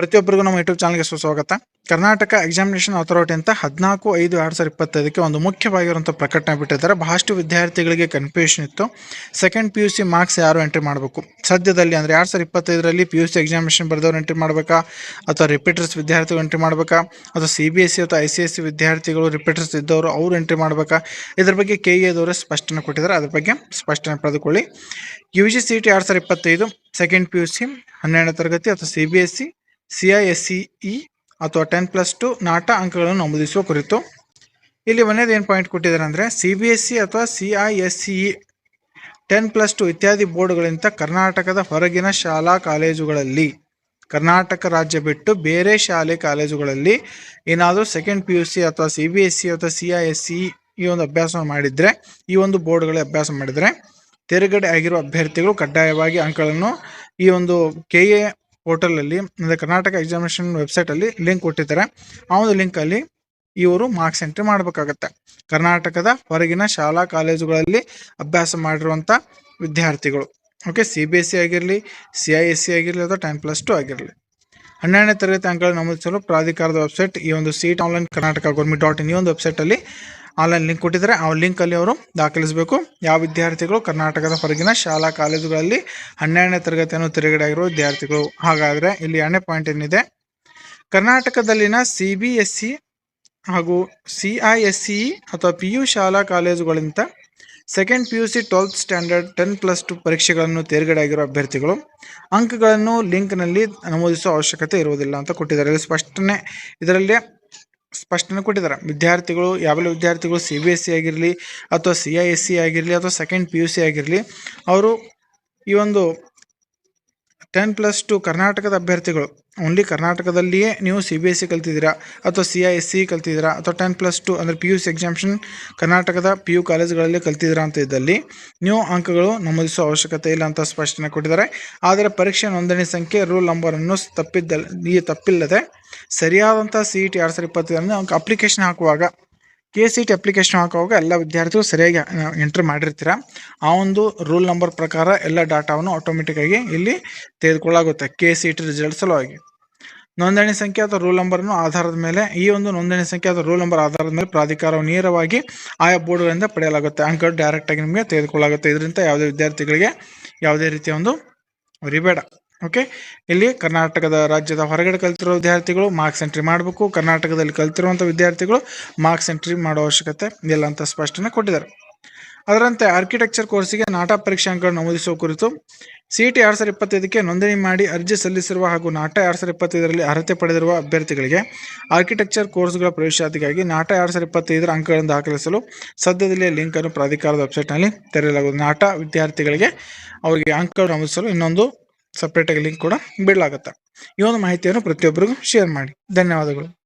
ಪ್ರತಿಯೊಬ್ಬರಿಗೂ ನಮ್ಮ ಯೂಟ್ಯೂಬ್ ಚಾನಲ್ಗೆ ಸುಸ್ವಾಗತ. ಕರ್ನಾಟಕ ಎಕ್ಸಾಮಿನೇಷನ್ ಅಥಾರಿಟಿ ಅಂತ ಹದಿನಾಲ್ಕು, ಐದು ಎರಡು ಸಾವಿರದ ಇಪ್ಪತ್ತೈದಕ್ಕೆ ಒಂದು ಮುಖ್ಯವಾಗಿರುವಂಥ ಪ್ರಕಟಣೆ ಬಿಟ್ಟಿದ್ದಾರೆ. ಬಹಳಷ್ಟು ವಿದ್ಯಾರ್ಥಿಗಳಿಗೆ ಕನ್ಫ್ಯೂಷನ್ ಇತ್ತು. Second P U C marks ಯಾರು ಎಂಟ್ರಿ ಮಾಡಬೇಕು? ಸದ್ಯದಲ್ಲಿ ಅಂದರೆ ಎರಡು ಸಾವಿರದ ಇಪ್ಪತ್ತೈದರಲ್ಲಿ ಪಿ ಯು ಸಿ ಎಕ್ಸಾಮಿನೇಷನ್ ಬರೆದವ್ರು ಎಂಟ್ರಿ ಮಾಡಬೇಕಾ? ಅಥವಾ ರಿಪೀಟರ್ಸ್ ವಿದ್ಯಾರ್ಥಿಗಳು ಎಂಟ್ರಿ ಮಾಡಬೇಕಾ? ಅಥವಾ ಸಿ ಬಿ ಎಸ್ ಸಿ ಅಥವಾ ಐ ಸಿ ಎಸ್ ಸಿ ವಿದ್ಯಾರ್ಥಿಗಳು ರಿಪೀಟರ್ಸ್ ಇದ್ದವರು ಅವರು ಎಂಟ್ರಿ ಮಾಡಬೇಕಾ? ಇದ್ರ ಬಗ್ಗೆ ಕೆ ಎದವರು ಸ್ಪಷ್ಟನೆ ಕೊಟ್ಟಿದ್ದಾರೆ. ಅದ್ರ ಬಗ್ಗೆ ಸ್ಪಷ್ಟನೆ ಪಡೆದುಕೊಳ್ಳಿ. ಯು ಜಿ ಸಿ ಟಿ ಎರಡು ಸಾವಿರದ ಇಪ್ಪತ್ತೈದು ಸೆಕೆಂಡ್ ಪಿ ಯು ಸಿ ಹನ್ನೆರಡನೇ ತರಗತಿ ಅಥವಾ C B S C C I S C E ಅಥವಾ ಟೆನ್ ಪ್ಲಸ್ ಟು ನಾಟ ಅಂಕಗಳನ್ನು ನಮೂದಿಸುವ ಕುರಿತು. ಇಲ್ಲಿ ಒಂದೇದು ಏನು ಪಾಯಿಂಟ್ ಕೊಟ್ಟಿದ್ದಾರೆ ಅಂದರೆ ಸಿ ಬಿ ಎಸ್ ಸಿ ಅಥವಾ C I S C E ten plus two ಇತ್ಯಾದಿ ಬೋರ್ಡ್ಗಳಿಂದ ಕರ್ನಾಟಕದ ಹೊರಗಿನ ಶಾಲಾ ಕಾಲೇಜುಗಳಲ್ಲಿ, ಕರ್ನಾಟಕ ರಾಜ್ಯ ಬಿಟ್ಟು ಬೇರೆ ಶಾಲೆ ಕಾಲೇಜುಗಳಲ್ಲಿ ಏನಾದರೂ ಸೆಕೆಂಡ್ ಪಿ ಯು ಸಿ ಅಥವಾ ಸಿ ಬಿ ಎಸ್ ಸಿ ಅಥವಾ ಸಿ ಐ ಎಸ್ ಸಿ ಈ ಒಂದು ಅಭ್ಯಾಸ ಮಾಡಿದರೆ, ಈ ಒಂದು ಬೋರ್ಡ್ಗಳ ಅಭ್ಯಾಸ ಮಾಡಿದರೆ, ತೆರೆಗಡೆ ಆಗಿರುವ ಅಭ್ಯರ್ಥಿಗಳು ಕಡ್ಡಾಯವಾಗಿ ಅಂಕಗಳನ್ನು ಈ ಒಂದು ಕೆ ಎ ಪೋರ್ಟಲಲ್ಲಿ ಅಂದರೆ ಕರ್ನಾಟಕ ಎಕ್ಸಾಮಿನೇಷನ್ ವೆಬ್ಸೈಟಲ್ಲಿ ಲಿಂಕ್ ಕೊಟ್ಟಿದ್ದಾರೆ. ಆ ಒಂದು ಲಿಂಕಲ್ಲಿ ಇವರು ಮಾರ್ಕ್ಸ್ ಎಂಟ್ರಿ ಮಾಡಬೇಕಾಗತ್ತೆ. ಕರ್ನಾಟಕದ ಹೊರಗಿನ ಶಾಲಾ ಕಾಲೇಜುಗಳಲ್ಲಿ ಅಭ್ಯಾಸ ಮಾಡಿರುವಂಥ ವಿದ್ಯಾರ್ಥಿಗಳು. Okay C B S C ಆಗಿರಲಿ ಸಿ ಐ ಎಸ್ ಸಿ ಆಗಿರಲಿ ಅಥವಾ ಟೆನ್ ಪ್ಲಸ್ ಟು ಆಗಿರಲಿ. ಹನ್ನೆರಡನೇ ತರಗತಿ ಅಂಕಗಳನ್ನು ನಮೂದಿಸಲು ಪ್ರಾಧಿಕಾರದ ವೆಬ್ಸೈಟ್ ಈ ಒಂದು seat online Karnataka government dot in ಈ ಒಂದು ವೆಬ್ಸೈಟಲ್ಲಿ ಆನ್ಲೈನ್ ಲಿಂಕ್ ಕೊಟ್ಟಿದ್ದಾರೆ. ಆ ಲಿಂಕಲ್ಲಿ ಅವರು ದಾಖಲಿಸಬೇಕು. ಯಾವ ವಿದ್ಯಾರ್ಥಿಗಳು ಕರ್ನಾಟಕದ ಹೊರಗಿನ ಶಾಲಾ ಕಾಲೇಜುಗಳಲ್ಲಿ ಹನ್ನೆರಡನೇ ತರಗತಿಯನ್ನು ತಿರುಗಡೆ ಆಗಿರುವ ವಿದ್ಯಾರ್ಥಿಗಳು? ಹಾಗಾದರೆ ಇಲ್ಲಿ ಎರಡನೇ ಪಾಯಿಂಟ್ ಏನಿದೆ? ಕರ್ನಾಟಕದಲ್ಲಿನ ಸಿ ಬಿ ಎಸ್ ಸಿ ಹಾಗೂ ಸಿ ಐ ಎಸ್ ಸಿ ಅಥವಾ ಪಿ ಯು ಶಾಲಾ ಕಾಲೇಜುಗಳಿಂದ second P U C twelfth standard ten plus two ಪರೀಕ್ಷೆಗಳನ್ನು ತೇರ್ಗಡೆ ಆಗಿರೋ ಅಭ್ಯರ್ಥಿಗಳು. ಅಂಕಗಳನ್ನು ಲಿಂಕ್ನಲ್ಲಿ ನಮೂದಿಸುವ ಅವಶ್ಯಕತೆ ಇರುವುದಿಲ್ಲ ಅಂತ ಕೊಟ್ಟಿದ್ದಾರೆ. ಸ್ಪಷ್ಟನೆ ಇದರಲ್ಲಿ ಸ್ಪಷ್ಟನೆ ಕೊಟ್ಟಿದ್ದಾರೆ. ವಿದ್ಯಾರ್ಥಿಗಳು, ಯಾವೆಲ್ಲ ವಿದ್ಯಾರ್ಥಿಗಳು ಸಿ ಬಿ ಎಸ್ ಸಿ ಆಗಿರಲಿ ಅಥವಾ ಸಿ ಐ ಎಸ್ ಸಿ ಆಗಿರಲಿ ಅಥವಾ ಸೆಕೆಂಡ್ ಪಿ ಯು ಸಿ ಆಗಿರಲಿ, ಅವರು ಈ ಒಂದು ಟೆನ್ ಪ್ಲಸ್ ಟು ಕರ್ನಾಟಕದ ಅಭ್ಯರ್ಥಿಗಳು ಓನ್ಲಿ ಕರ್ನಾಟಕದಲ್ಲಿಯೇ ನೀವು ಸಿ ಬಿ ಎಸ್ ಸಿ ಕಲ್ತಿದ್ದೀರಾ ಅಥವಾ ಸಿ ಐ ಎಸ್ ಸಿ ಕಲ್ತಿದ್ದೀರಾ ಅಥವಾ ಟೆನ್ ಪ್ಲಸ್ ಟು ಅಂದರೆ ಪಿ ಯು ಸಿ ಎಕ್ಸಾಮಿಷನ್ ಕರ್ನಾಟಕದ ಪಿ ಯು ಕಾಲೇಜುಗಳಲ್ಲಿ ಕಲ್ತಿದ್ದೀರಾ ಅಂತ ಇದ್ದಲ್ಲಿ ನೀವು ಅಂಕಗಳು ನಮೂದಿಸುವ ಅವಶ್ಯಕತೆ ಇಲ್ಲ ಅಂತ ಸ್ಪಷ್ಟನೆ ಕೊಟ್ಟಿದ್ದಾರೆ. ಆದರೆ ಪರೀಕ್ಷೆ ನೋಂದಣಿ ಸಂಖ್ಯೆ ರೂಲ್ ನಂಬರನ್ನು ತಪ್ಪಿದ್ದ ಈ ತಪ್ಪಿಲ್ಲದೆ ಸರಿಯಾದಂಥ ಸಿ ಇ ಟಿ ಎರಡು ಸಾವಿರದ ಇಪ್ಪತ್ತೈದನ್ನು ಅಪ್ಲಿಕೇಶನ್ ಹಾಕುವಾಗ ಕೆ ಸಿ ಟಿ ಅಪ್ಲಿಕೇಶನ್ ಹಾಕುವಾಗ ಎಲ್ಲ ವಿದ್ಯಾರ್ಥಿಗಳು ಸರಿಯಾಗಿ ಎಂಟ್ರಿ ಮಾಡಿರ್ತೀರ. ಆ ಒಂದು ರೂಲ್ ನಂಬರ್ ಪ್ರಕಾರ ಎಲ್ಲ ಡಾಟಾವನ್ನು ಆಟೋಮೆಟಿಕ್ಕಾಗಿ ಇಲ್ಲಿ ತೆಗೆದುಕೊಳ್ಳಾಗುತ್ತೆ ಕೆ ಸಿ ಟಿ ರಿಸಲ್ಟ್ ಸಲುವಾಗಿ. ನೋಂದಣಿ ಸಂಖ್ಯೆ ಅಥವಾ ರೂಲ್ ನಂಬರ್ನು ಆಧಾರದ ಮೇಲೆ, ಈ ಒಂದು ನೋಂದಣಿ ಸಂಖ್ಯೆ ಅಥವಾ ರೂಲ್ ನಂಬರ್ ಆಧಾರದ ಮೇಲೆ ಪ್ರಾಧಿಕಾರವು ನೇರವಾಗಿ ಆಯಾ ಬೋರ್ಡ್ಗಳಿಂದ ಪಡೆಯಲಾಗುತ್ತೆ. ಅಂಕ ಡೈರೆಕ್ಟಾಗಿ ನಿಮಗೆ ತೆಗೆದುಕೊಳ್ಳಾಗುತ್ತೆ ಇದರಿಂದ ಯಾವುದೇ ವಿದ್ಯಾರ್ಥಿಗಳಿಗೆ ಯಾವುದೇ ರೀತಿಯ ಒಂದು ಬೇಡ ಓಕೆ ಇಲ್ಲಿ ಕರ್ನಾಟಕದ ರಾಜ್ಯದ ಹೊರಗಡೆ ಕಲ್ತಿರೋ ವಿದ್ಯಾರ್ಥಿಗಳು ಮಾರ್ಕ್ಸ್ ಎಂಟ್ರಿ ಮಾಡಬೇಕು. ಕರ್ನಾಟಕದಲ್ಲಿ ಕಲ್ತಿರುವಂಥ ವಿದ್ಯಾರ್ಥಿಗಳು ಮಾರ್ಕ್ಸ್ ಎಂಟ್ರಿ ಮಾಡೋ ಅವಶ್ಯಕತೆ ಇಲ್ಲ ಅಂತ ಸ್ಪಷ್ಟನೆ ಕೊಟ್ಟಿದ್ದಾರೆ. ಅದರಂತೆ ಆರ್ಕಿಟೆಕ್ಚರ್ ಕೋರ್ಸಿಗೆ ನಾಟಾ ಪರೀಕ್ಷಾಂಕಗಳನ್ನು ನಮೂದಿಸುವ ಕುರಿತು ಸಿ ಟಿ ಎರಡು ಸಾವಿರದ ಇಪ್ಪತ್ತೈದಕ್ಕೆ ನೋಂದಣಿ ಮಾಡಿ ಅರ್ಜಿ ಸಲ್ಲಿಸಿರುವ ಹಾಗೂ ನಾಟ ಎರಡು ಸಾವಿರದ ಇಪ್ಪತ್ತೈದರಲ್ಲಿ ಅರ್ಹತೆ ಪಡೆದಿರುವ ಅಭ್ಯರ್ಥಿಗಳಿಗೆ ಆರ್ಕಿಟೆಕ್ಚರ್ ಕೋರ್ಸ್ಗಳ ಪ್ರವೇಶಾತಿಗಾಗಿ ನಾಟ ಎರಡು ಸಾವಿರದ ಇಪ್ಪತ್ತೈದರ ಅಂಕಗಳನ್ನು ದಾಖಲಿಸಲು ಸದ್ಯದಲ್ಲೇ ಲಿಂಕನ್ನು ಪ್ರಾಧಿಕಾರದ ವೆಬ್ಸೈಟ್ನಲ್ಲಿ ತೆರೆಯಲಾಗುವುದು. ನಾಟ ವಿದ್ಯಾರ್ಥಿಗಳಿಗೆ ಅವರಿಗೆ ಅಂಕಗಳನ್ನು ನಮೂದಿಸಲು ಇನ್ನೊಂದು ಸಪ್ರೇಟಾಗಿ ಲಿಂಕ್ ಕೂಡ ಬಿಡಲಾಗುತ್ತೆ ಈ ಒಂದು ಮಾಹಿತಿಯನ್ನು ಪ್ರತಿಯೊಬ್ಬರಿಗೂ ಶೇರ್ ಮಾಡಿ. ಧನ್ಯವಾದಗಳು.